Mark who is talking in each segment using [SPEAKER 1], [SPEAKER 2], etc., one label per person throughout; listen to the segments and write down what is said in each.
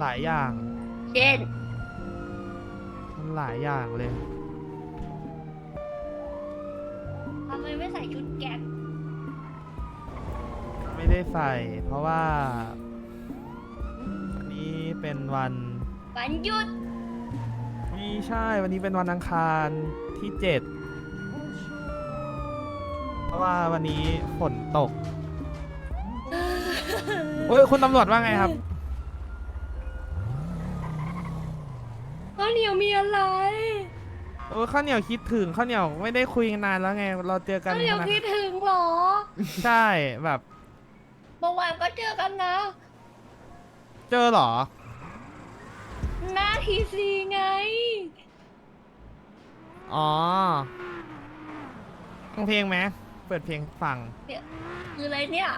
[SPEAKER 1] หลายอย่าง
[SPEAKER 2] เช่น
[SPEAKER 1] มันหลายอย่างเลย
[SPEAKER 2] ทำไมไม่ใส่ชุดแก๊ป
[SPEAKER 1] ไม่ได้ใส่ เพราะว่าวันนี้เป็นวัน
[SPEAKER 2] วันหยุด
[SPEAKER 1] ไม่ใช่วันนี้เป็นวันอังคารที่เจ็ดเพราะว่าวันนี้ฝนตกโอ้ยคุณตำรวจว่าไงครับ
[SPEAKER 2] ข้าวเหนียวมีอะไร
[SPEAKER 1] โอ้ยข้าวเหนียวคิดถึงข้าวเหนียวไม่ได้คุยกันนานแล้วไง เราเจอกัน
[SPEAKER 2] ข้าวเหนียว
[SPEAKER 1] นะ
[SPEAKER 2] คิดถึงเหรอ
[SPEAKER 1] ใช่แบบ
[SPEAKER 2] เมื่อวานก็เจอกันนะ
[SPEAKER 1] เจอเหรอ
[SPEAKER 2] หน้าทีซีไง
[SPEAKER 1] อ๋อฟังเพลงไหมเปิดเพลงฟัง
[SPEAKER 2] เนี่ยคืออะไรเนี่ย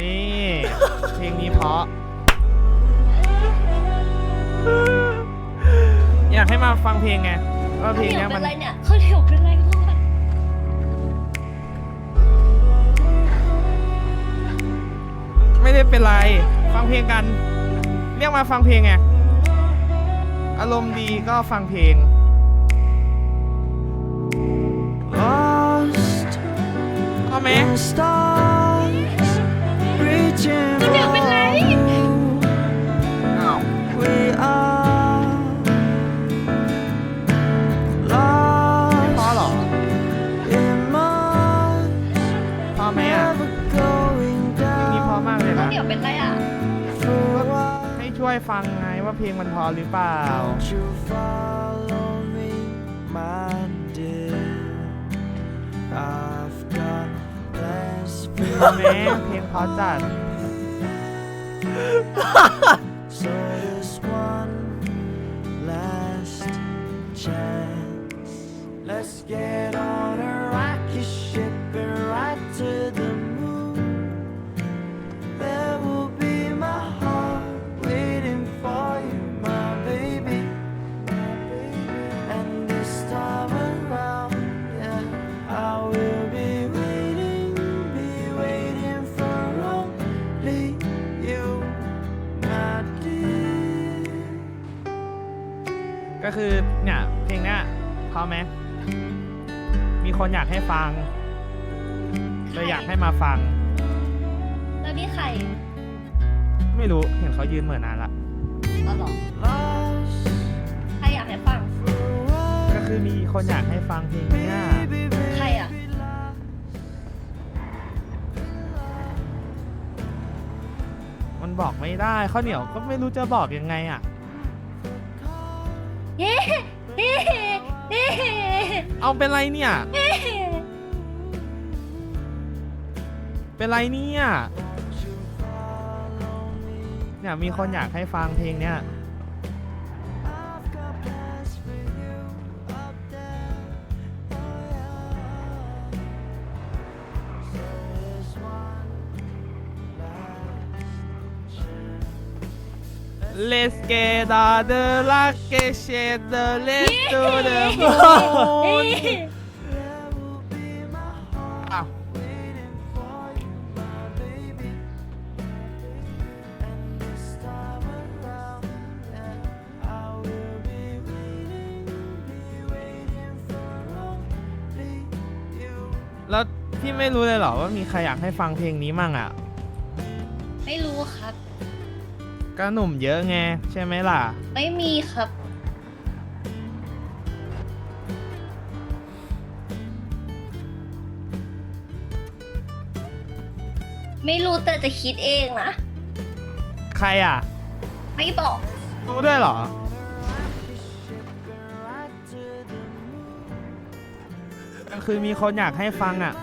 [SPEAKER 1] นี่ เพลงนี้เพราะ อยากให้มาฟังเพลงไงว่าเพลง
[SPEAKER 2] ข้าวเหนี
[SPEAKER 1] เนี้
[SPEAKER 2] ยวยเป็
[SPEAKER 1] มันน
[SPEAKER 2] อะไรเนี่ยข้าวเหนียวเป็นอะไรข้างหลัง
[SPEAKER 1] ไม่ได้เป็นไร ฟังเพลงกัน เรียกมาฟังเพลงไง อารมณ์ดีก็ฟังเพลง
[SPEAKER 3] Lost
[SPEAKER 1] เอาไหม
[SPEAKER 3] in stars, reaching
[SPEAKER 2] เพ
[SPEAKER 1] ลงมันพอหรือเปล่า
[SPEAKER 3] Won't you follow me, my dear? I've got plans for
[SPEAKER 1] เอาไหมเพลงเพอจัด คนอยากให้ฟังเลยอยากให้มาฟัง
[SPEAKER 2] แล้วนี่ใคร
[SPEAKER 1] ไม่รู้เห็นเขายืนเหมือนนานละ
[SPEAKER 2] อ๋อเหรอ
[SPEAKER 3] Lost
[SPEAKER 2] ใครอยากให้ฟัง
[SPEAKER 3] for a while,
[SPEAKER 1] ก็คือมีคนอยากให้ฟังเพลงเนี้ย
[SPEAKER 3] baby,
[SPEAKER 2] ใครอะ
[SPEAKER 3] baby, lost.
[SPEAKER 1] มันบอกไม่ได้ข้าวเหนียวก็ไม่รู้จะบอกยังไงอะ
[SPEAKER 2] เฮ้ เอา
[SPEAKER 1] เป็นไรเนี่ย
[SPEAKER 2] เป็
[SPEAKER 1] นไรเนี่ย เนี่ยมีคนอยากให้ฟังเพลงเนี่ย Let's get all the rocket ship the let's do the
[SPEAKER 2] เฮ้
[SPEAKER 1] moon
[SPEAKER 3] There will be my heart
[SPEAKER 1] อ้าว
[SPEAKER 3] waiting for you, my baby. And this time around, yeah, I will be waiting, be waiting for only you.
[SPEAKER 1] แล้วพี่ไม่รู้เลยเหรอว่ามีใครอยากให้ฟังเพลงนี้มั่งอะ
[SPEAKER 2] ไม่รู้ครับ
[SPEAKER 1] ก็หนุ่มเยอะไงใช่ไหมล่ะ
[SPEAKER 2] ไม่มีครับ ไม่รู้แต่จะคิดเองนะ
[SPEAKER 1] ใครอะ
[SPEAKER 2] ไม่บอก
[SPEAKER 1] รู้ด้วยเหรอก็คือมีคนอยากให้ฟังอะ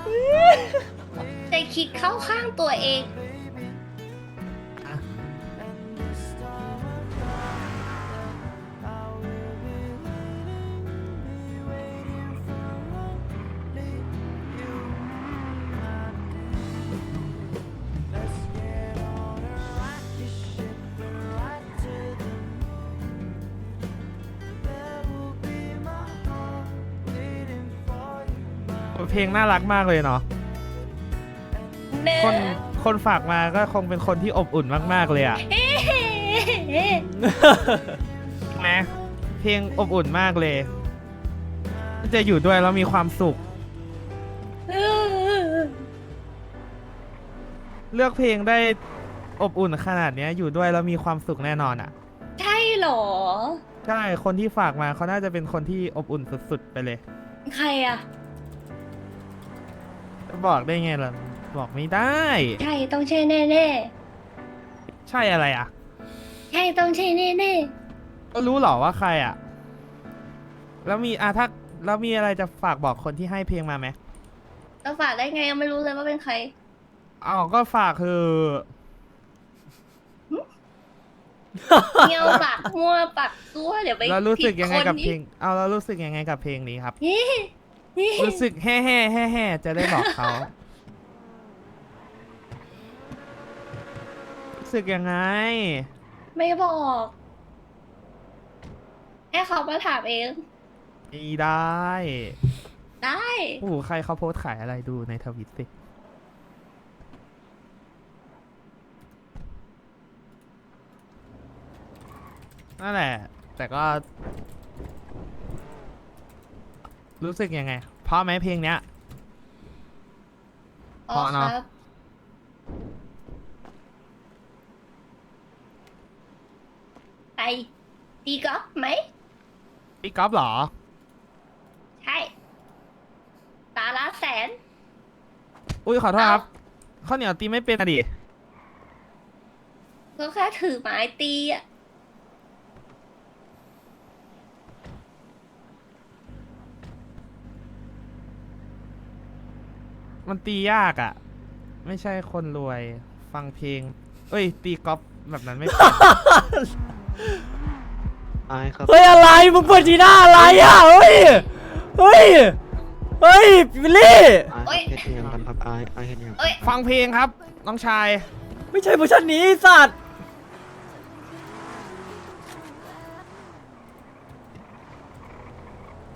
[SPEAKER 2] แต่คิดเข้าข้างตัวเอง
[SPEAKER 1] เพลงน่ารักมากเลยเนาะ
[SPEAKER 2] เนอ
[SPEAKER 1] คนคนฝากมาก็คงเป็นคนที่อบอุ่นมากๆเลยอะ
[SPEAKER 2] เฮ้
[SPEAKER 1] นะเพลงอบอุ่นมากเลย จะอยู่ด้วยแล้วมีความสุข เลือกเพลงได้อบอุ่นขนาดเนี้ย อยู่ด้วยแล้วมีความสุขแน่นอนอะ
[SPEAKER 2] ใช่เหรอ
[SPEAKER 1] ใช่ คนที่ฝากมาเขาน่าจะเป็นคนที่อบอุ่นสุดๆไปเลย
[SPEAKER 2] ใครอะ
[SPEAKER 1] จะ บอกได้ไงล่ะ บอกไม่ได้
[SPEAKER 2] ใช่ต้องใช่แน่
[SPEAKER 1] ใช่อะไรอะ
[SPEAKER 2] ๆใช่ต้องใช่แน่
[SPEAKER 1] ก็รู้เหรอว่าใครอะ แล้วมีอะถ้าแล้วมีอะไรจะฝากบอกคนที่ให้เพลงมาไหม
[SPEAKER 2] ๆเราฝากได้ไงยังไม่รู้เลยว่าเป็นใคร
[SPEAKER 1] อ๋อก็ฝากคือ
[SPEAKER 2] เงียวปากมั่วปากซั่วเดี๋ยวไป
[SPEAKER 1] เรารู้สึกยังไงกับเพล
[SPEAKER 2] ผิ
[SPEAKER 1] ง
[SPEAKER 2] ด
[SPEAKER 1] เอาเรารู้สึกยังไงกับเพลงนี้ครับ
[SPEAKER 2] คนนี้
[SPEAKER 1] รู้สึกแห่แห่แห่แห่จะได้บอกเขารู้สึกยังไง
[SPEAKER 2] ไม่บอกให้เขามาถามเอง
[SPEAKER 1] มีได้
[SPEAKER 2] ได้
[SPEAKER 1] โอ้โหใครเขาโพสต์ขายอะไรดูในทวิตสิ นั่นแหละ แต่ก็ รู้สึกยังไง เพราะไหมเพลงเนี้ย
[SPEAKER 2] อ๋อ
[SPEAKER 1] เพราะ
[SPEAKER 2] ค
[SPEAKER 1] เนอะ
[SPEAKER 2] รับไปตีกอล์ฟไหม
[SPEAKER 1] พี่ก๊อฟเหรอ
[SPEAKER 2] ใช่ ตาละแสน
[SPEAKER 1] อุ้ยขอโทษครับข้าวเหนียวตีไม่เป็นอะดิ
[SPEAKER 2] ก็แค่ถือไม้ตีอะ
[SPEAKER 1] มันตียากอะ่ะ ไม่ใช่คนรวย ฟังเพลง เอ้ย ตีกอล์ฟแบบนั้นไม่เป็น
[SPEAKER 4] อายครับ
[SPEAKER 5] เฮ้ยอะไรมึงเปิดจีหน้าอะไรอะเฮ้ยเฮ้ยเฮ้ยวิลลี่
[SPEAKER 4] อายครับเฮ็ดอิหยังกันครับอายอายเฮ็ดอิหยัง
[SPEAKER 2] เอ้ย
[SPEAKER 1] ฟังเพลงครับ น้องชาย
[SPEAKER 5] ไม่ใช่เวอร์ชันนี้ไอ้สัตว์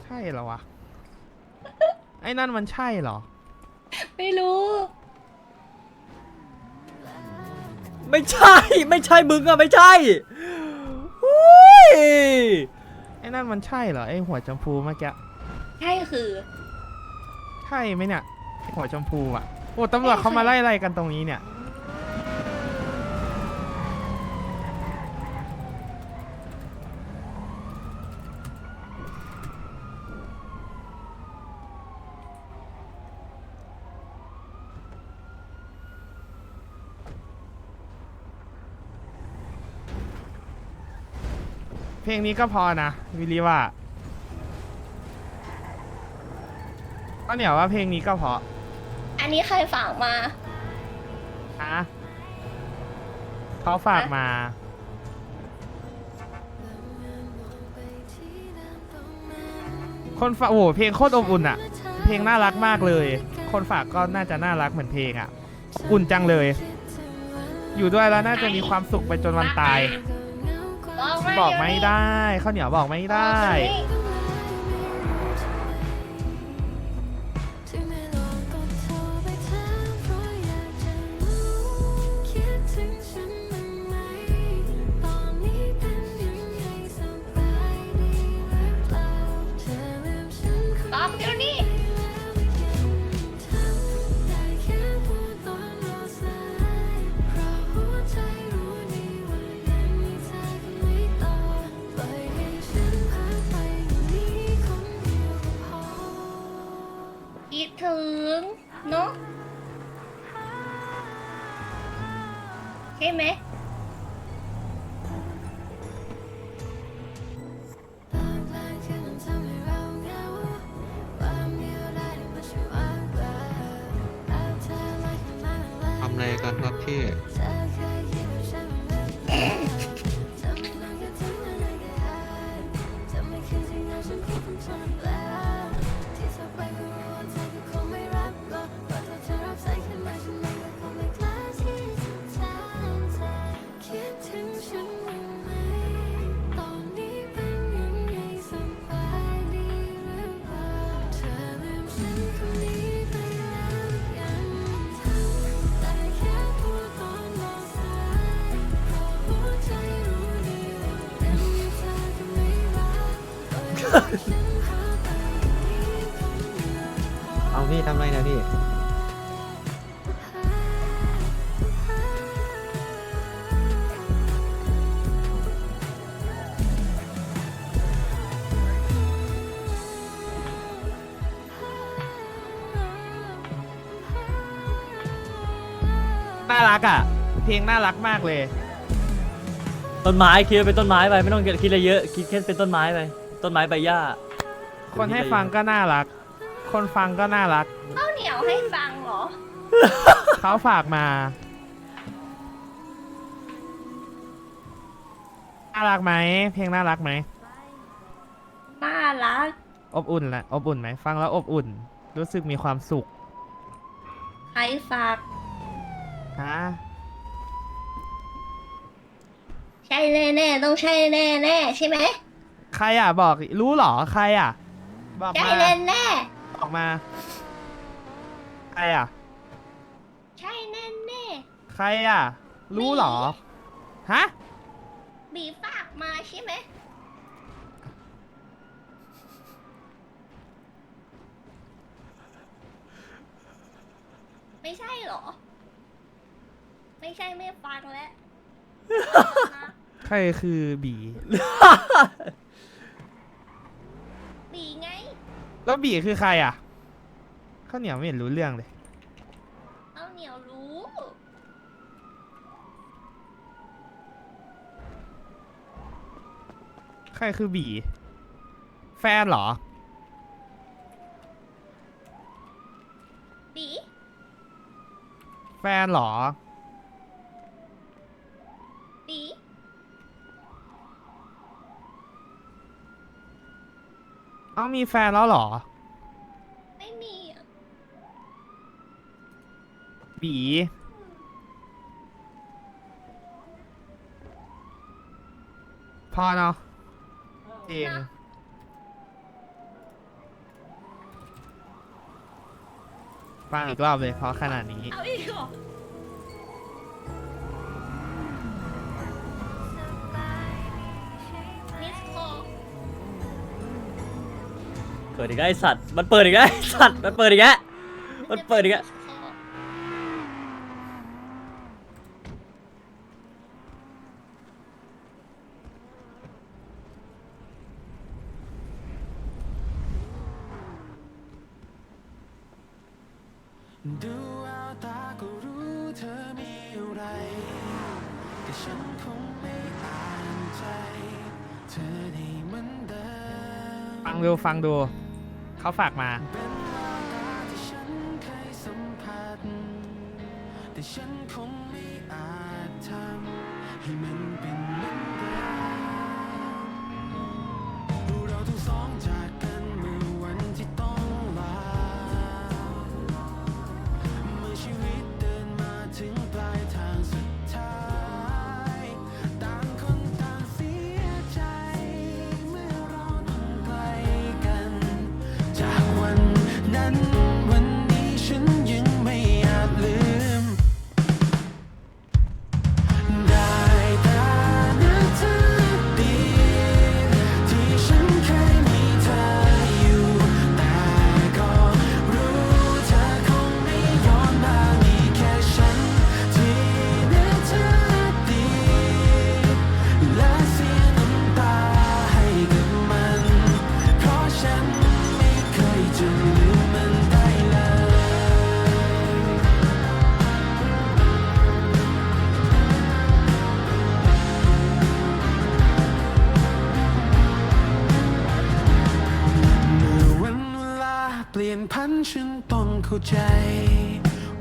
[SPEAKER 1] ใช่เหรอวะ ไอ้นั่นมันใช่เหรอ
[SPEAKER 2] ไม่รู้
[SPEAKER 5] ไม่ใช่ ไม่ใช่มึงอะไม่ใช่อุ้ย
[SPEAKER 1] ไอ้นั่นมันใช่เหรอไอ้หัวชมพูเมื่อกี้
[SPEAKER 2] ใช่คือ
[SPEAKER 1] ใช่ไหมเนี่ยไอ้หัวชมพูอะโอ้ตำรวจเขามาไล่อะไรกันตรงนี้เนี่ย เพลงนี้ก็พอนะวิลลี่ว่าก็เหนียวว่าเพลงนี้ก็เพอ
[SPEAKER 2] อันนี้ใครฝากมา
[SPEAKER 1] ฮะเขาฝากมา คนฝากโอ้โหเพลงโคตรอบอุ่นอะเพลงน่ารักมากเลย คนฝากก็น่าจะน่ารักเหมือนเพลงอะอุ่นจังเลย อยู่ด้วยแล้วน่าจะมีความสุขไปจนวันตาย
[SPEAKER 2] บอกมา
[SPEAKER 1] บอก
[SPEAKER 2] เดี๋ยว
[SPEAKER 1] ไม่
[SPEAKER 2] นี้
[SPEAKER 1] ได้ข้าวเหนียวบอกไม่ได้
[SPEAKER 2] บอกเยวนี้
[SPEAKER 3] ที่
[SPEAKER 1] รักอะ เพลงน่ารักมากเลย
[SPEAKER 5] ต้นไม้คิดว่าเป็นต้นไม้ไปไม่ต้องคิดอะไรเยอะคิดแค่เป็นต้นไม้ไปต้นไม้ใบหญ้า
[SPEAKER 1] คนให้ฟังก็น่ารัก คนฟังก็น่ารัก
[SPEAKER 2] ข้าวเหนียวให้ฟังเหรอ
[SPEAKER 1] เขาฝากมา น่ารักไหม เพลงน่ารักไหม
[SPEAKER 2] น่ารัก
[SPEAKER 1] อบอุ่นแหละ อบอุ่นไหม ฟังแล้วอบอุ่น รู้สึกมีความสุข
[SPEAKER 2] ใครฝาก
[SPEAKER 1] ฮะ
[SPEAKER 2] ใช่แน่ๆต้องใช่แน่ๆใช่ไหม
[SPEAKER 1] ใครอะบอกรู้เหรอใครอะ บอก
[SPEAKER 2] ใช่
[SPEAKER 1] มา
[SPEAKER 2] แน่
[SPEAKER 1] บอกมา ใครอะ
[SPEAKER 2] ๆใช่แน่
[SPEAKER 1] ใครอะ รู้เหรอฮะ
[SPEAKER 2] ๆบีฝากมาใช่ไหมไม่ใช่เหรอ ไม่ใช่ไม่ฟังแล้ว
[SPEAKER 1] ใครคือบี
[SPEAKER 2] บีไง
[SPEAKER 1] แล้วบีคือใครอะข้าวเหนียวไม่เห็นรู้เรื่องเลย
[SPEAKER 2] เอาเหนียวรู้
[SPEAKER 1] ใครคือบี แฟนเหรอ
[SPEAKER 2] บี
[SPEAKER 1] แฟนเหรอ
[SPEAKER 2] บี
[SPEAKER 1] เอ้ามีแฟนแล้วเหรอ
[SPEAKER 2] ไม่มีอะ
[SPEAKER 1] บี พอเนาะจริง
[SPEAKER 2] นะ
[SPEAKER 1] ฟังอีกรอบเลยเพราะขนาดนี้
[SPEAKER 2] เอาอีกเหรอ
[SPEAKER 5] เปิดอีกแล้วไอสัตว์ มันเปิดอีกแล้วไอสัตว์ มันเปิดอีกแล้วมันเปิดอีกแล้ว
[SPEAKER 6] ดูแววตาก็รู้เธอมีอะไร แต่ฉันคงไม่อ่านใจ เธอได้เหมือนเดิม
[SPEAKER 1] ฟังดูฟังดู เขาฝากมาา
[SPEAKER 6] ใจ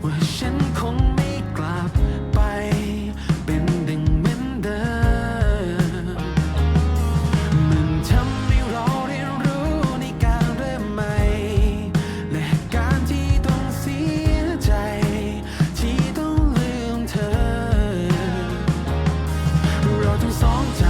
[SPEAKER 6] ว่าฉันคงไม่กลับไป เป็นดังเหมือนเดิม มันทำให้เราเรียนรู้ในการเริ่มใหม่ และการที่ต้องเสียใจ ที่ต้องลืมเธอ เราทั้งสองจ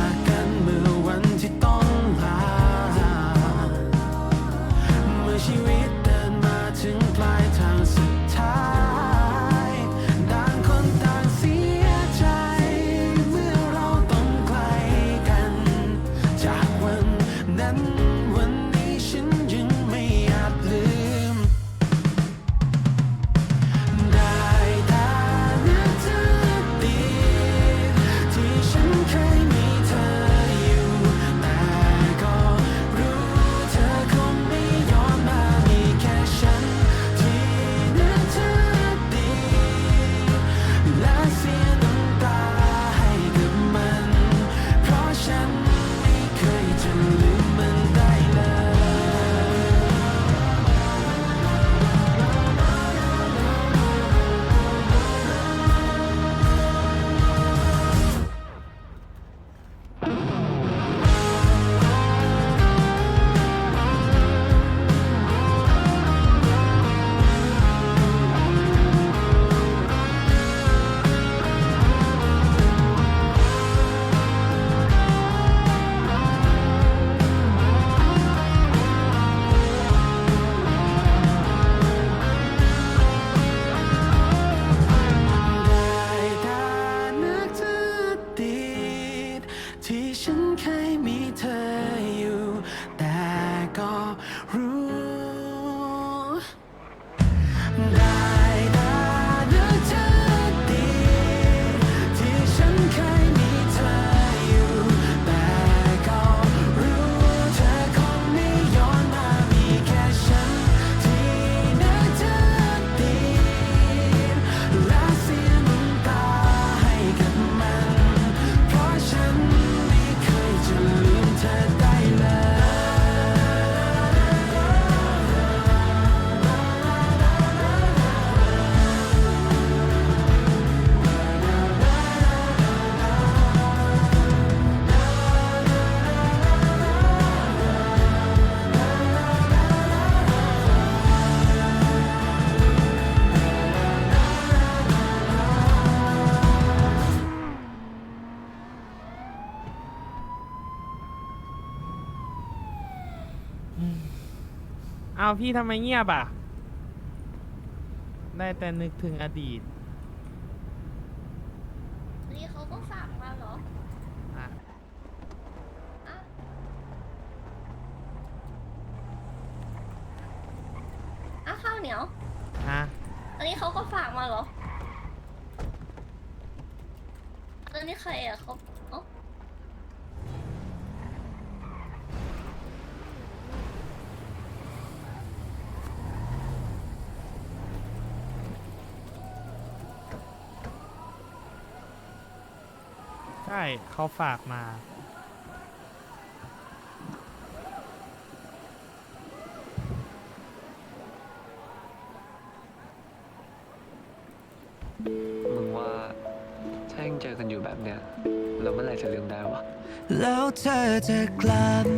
[SPEAKER 6] า
[SPEAKER 7] พี่
[SPEAKER 1] ทำไมเงียบอะ ได้แต่นึกถึงอดีต
[SPEAKER 2] นี่เขาก็สั่งมาเหรอ
[SPEAKER 1] อะ
[SPEAKER 2] อะข้าวเหนียว
[SPEAKER 1] ฮะ
[SPEAKER 2] อันนี้เขาก็ฝากมาเหรออันนี้ใครอะเขา เขา
[SPEAKER 1] ฝากมา
[SPEAKER 8] มึงว่าถ้ายังเจอกันอยู่แบบเนี้ยเราเมื่อไหร่จะลืมได้วะ
[SPEAKER 7] แล้วเธอจะกลับ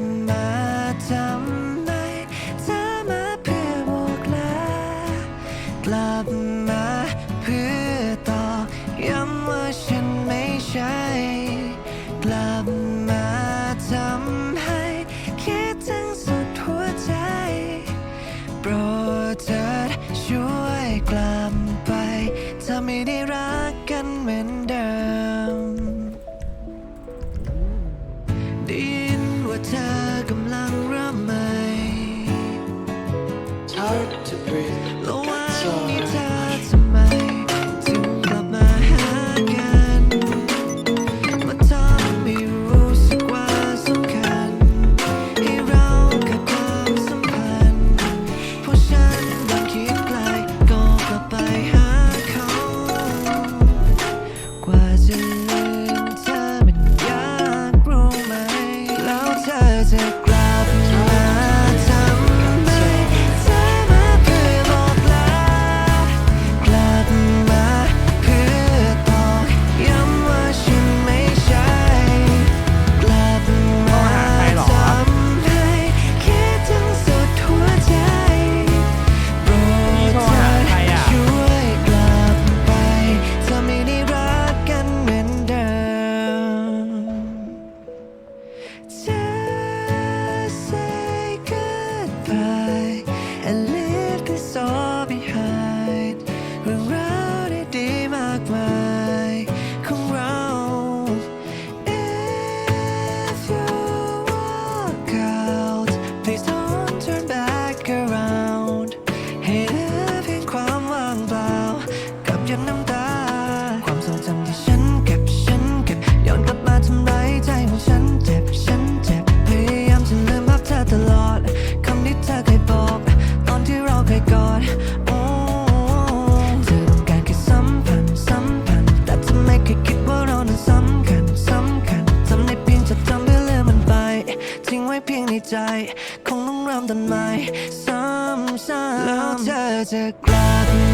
[SPEAKER 7] as a cloud.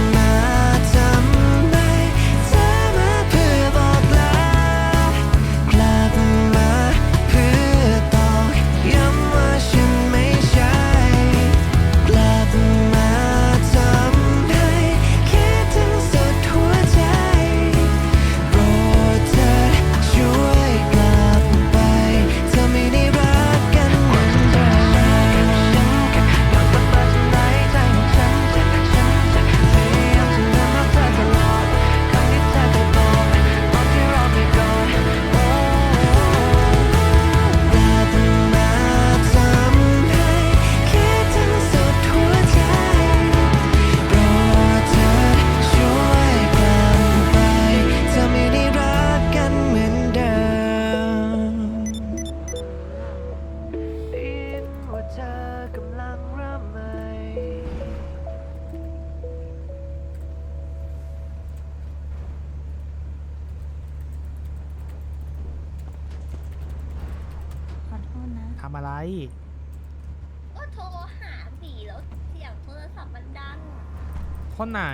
[SPEAKER 7] ไหน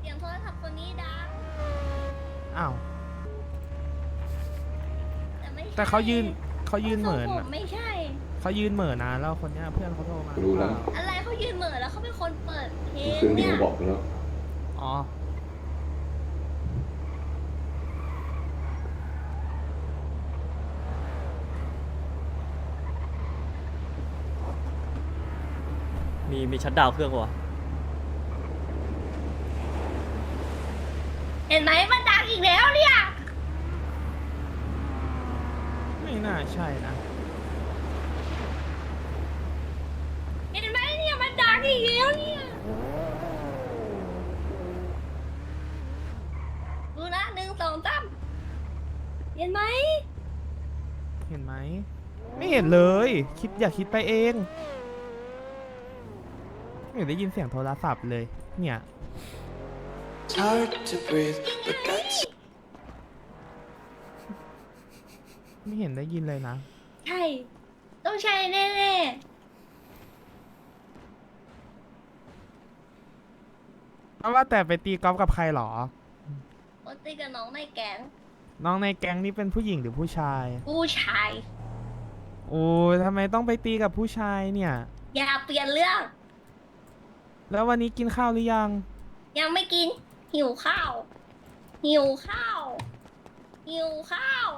[SPEAKER 7] เสียงโท
[SPEAKER 1] ร
[SPEAKER 2] ศัพท์
[SPEAKER 1] คนนี้
[SPEAKER 2] ดัง
[SPEAKER 1] อ้าว
[SPEAKER 2] แต่ไม่ใช่
[SPEAKER 1] แต่เขายืนเขายืนเหมือน
[SPEAKER 2] ทรงผ
[SPEAKER 1] อะ
[SPEAKER 2] ไม่ใช่
[SPEAKER 1] เขายืนเหมือนนะแล้วคนเนี้ยเพื่อนเขาโทรมา
[SPEAKER 9] รู้แล้ว
[SPEAKER 2] อะไรเขายืนเหมือแล้วเขาเป็นคนเปิดเพลง
[SPEAKER 9] ซึ่งนี่
[SPEAKER 2] เนี่ย
[SPEAKER 9] เขาบอกแล้ว
[SPEAKER 1] อ๋อ
[SPEAKER 5] มีมีชัดดาวน์เครื่องปะวะ
[SPEAKER 2] ห็นไหมมันดังอีกแล้วเนี่ย
[SPEAKER 1] ไม่น่าใช่นะ
[SPEAKER 2] เห็นไหมเนี่ยมันดังอีกแล้วเนี่ยดูนะหนึ่งสองสามเห็นไหม
[SPEAKER 1] เห็นไหม ไม่เห็นเลย คิดอย่าคิดไปเอง ไม่เห็นได้ยินเสียงโทรศัพท์เลย เนี่ย
[SPEAKER 7] It's hard to breathe, but that's
[SPEAKER 1] ไม่เห็นได้ยินเลยนะ
[SPEAKER 2] ใช่ ต้องใช่แน่
[SPEAKER 1] เอาว่าแต่ไปตีกอล์ฟกับใครหรอ
[SPEAKER 2] ๆโอตีกับน้องในแก๊ง
[SPEAKER 1] น้องในแก๊งนี่เป็นผู้หญิงหรือผู้ชาย
[SPEAKER 2] ผู้ชาย
[SPEAKER 1] โอ้ยทำไมต้องไปตีกับผู้ชายเนี่ย
[SPEAKER 2] อย่าเปลี่ยนเรื่อง
[SPEAKER 1] แล้ววันนี้กินข้าวหรือยัง
[SPEAKER 2] ยังไม่กิน หิวข้าว หิวข้าว หิวข้าว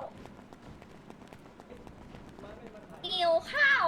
[SPEAKER 2] หิวข้าว